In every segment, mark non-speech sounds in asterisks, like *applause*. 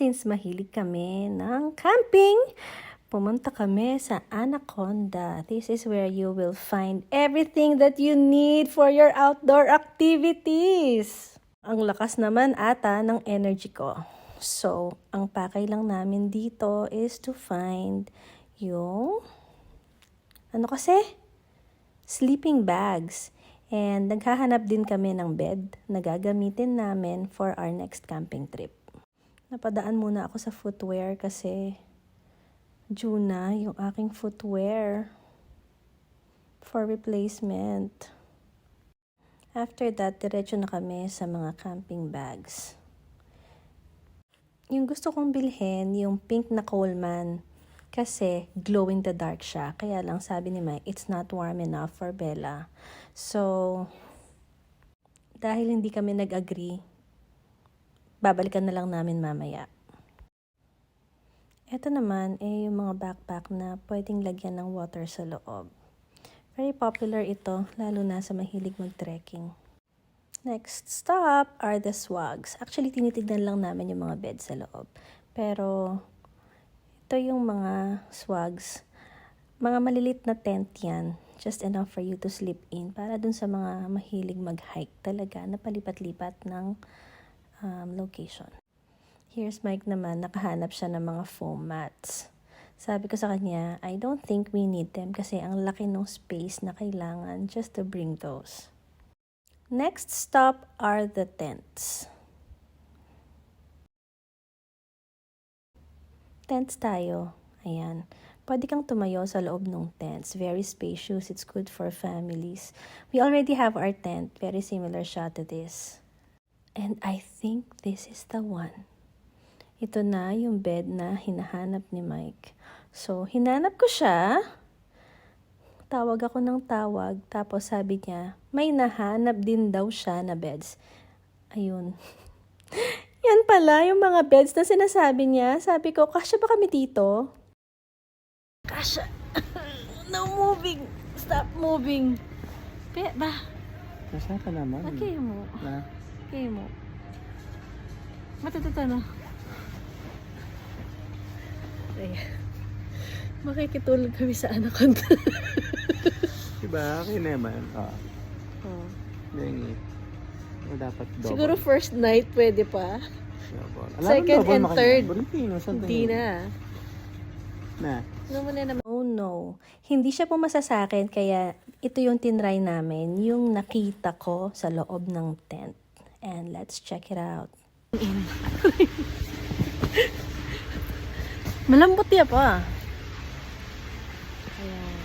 Since mahilig kami ng camping, pumunta kami sa Anaconda. This is where you will find everything that you need for your outdoor activities. Ang lakas naman ata ng energy ko. So, ang pakay lang namin dito is to find yung ano kasi? Sleeping bags. And naghahanap din kami ng bed na gagamitin namin for our next camping trip. Napadaan muna ako sa footwear kasi due na yung aking footwear for replacement. After that, diretso na kami sa mga camping bags. Yung gusto kong bilhin, yung pink na Coleman. Kasi glow in the dark siya. Kaya lang sabi ni Mike, it's not warm enough for Bella. So, dahil hindi kami nag-agree, babalikan na lang namin mamaya. Ito naman eh yung mga backpack na pwedeng lagyan ng water sa loob. Very popular ito, lalo na sa mahilig mag-trekking. Next stop are the swags. Actually, tinitignan lang namin yung mga bed sa loob. Pero, ito yung mga swags. Mga malilit na tent yan. Just enough for you to sleep in. Para dun sa mga mahilig mag-hike talaga na palipat-lipat ng um, location. Here's Mike naman, nakahanap siya ng mga foam mats. Sabi ko sa kanya, I don't think we need them kasi ang laki ng space na kailangan just to bring those. Next stop are the tents. Tents tayo. Ayan. Pwede kang tumayo sa loob ng tents. Very spacious. It's good for families. We already have our tent. Very similar siya to this. And I think this is the one. Ito na yung bed na hinahanap ni Mike. So, hinanap ko siya. Tawag ako ng tawag. Tapos sabi niya, may nahanap din daw siya na beds. Ayun. *laughs* Yan pala yung mga beds na sinasabi niya. Sabi ko, kasya ba kami dito? Kasya. *coughs* no moving. Stop moving. Pe, ba? Nasa ka naman. Okay mo. Na, Okay mo. Matatuto na. Ay. Makikitulog kami sa anaconda. *laughs* diba? Okay naman. Oo. oh. Ganyan. O dapat double. Siguro first night pwede pa. Double. second and third. Hindi Hindi na. Na. Ano mo na naman? Oh no. Hindi siya pumasa sa akin kaya ito yung tinry namin. Yung nakita ko sa loob ng tent. And let's check it out. *laughs* Malambot niya pa. Ayan.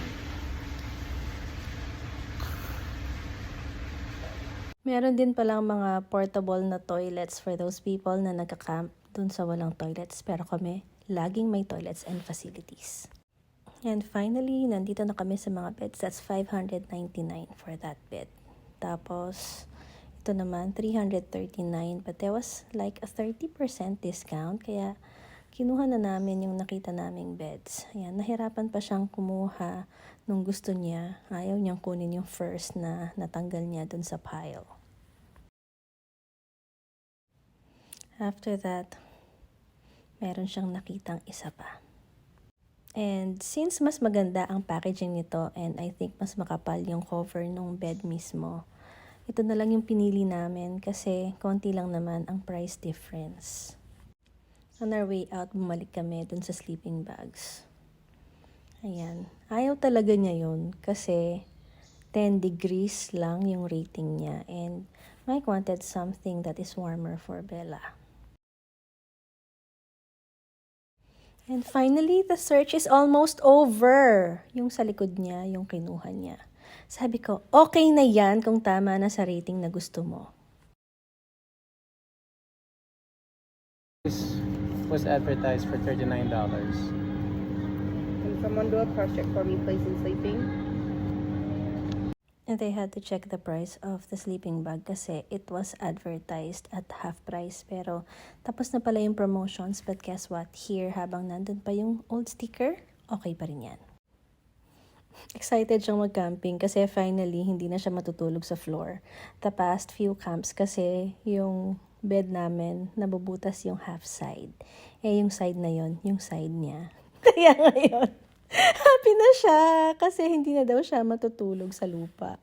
Meron din palang mga portable na toilets for those people na nagka-camp dun sa walang toilets. Pero kami, laging may toilets and facilities. And finally, nandito na kami sa mga beds. That's 599 for that bed. Tapos, ito naman, 339. But there was like a 30% discount. Kaya, kinuha na namin yung nakita naming beds. Ayan, nahirapan pa siyang kumuha nung gusto niya. Ayaw niyang kunin yung first na natanggal niya dun sa pile. After that, meron siyang nakitang isa pa. And since mas maganda ang packaging nito and I think mas makapal yung cover nung bed mismo, ito na lang yung pinili namin kasi konti lang naman ang price difference. On our way out, bumalik kami dun sa sleeping bags. Ayan. Ayaw talaga niya yun kasi 10 degrees lang yung rating niya and Mike wanted something that is warmer for Bella. And finally, the search is almost over. Yung sa likod niya, yung kinuha niya. Sabi ko, okay na yan kung tama na sa rating na gusto mo. This was advertised for $39. Can someone do a cross check for me, please, in sleeping? And they had to check the price of the sleeping bag kasi it was advertised at half price. Pero tapos na pala yung promotions. But guess what? Here, habang nandun pa yung old sticker, okay pa rin yan. Excited siyang mag-camping kasi finally hindi na siya matutulog sa floor. The past few camps kasi yung bed namin, nabubutas yung half side. Eh, yung side na yon yung side niya. *laughs* Kaya ngayon, *laughs* happy na siya kasi hindi na daw siya matutulog sa lupa.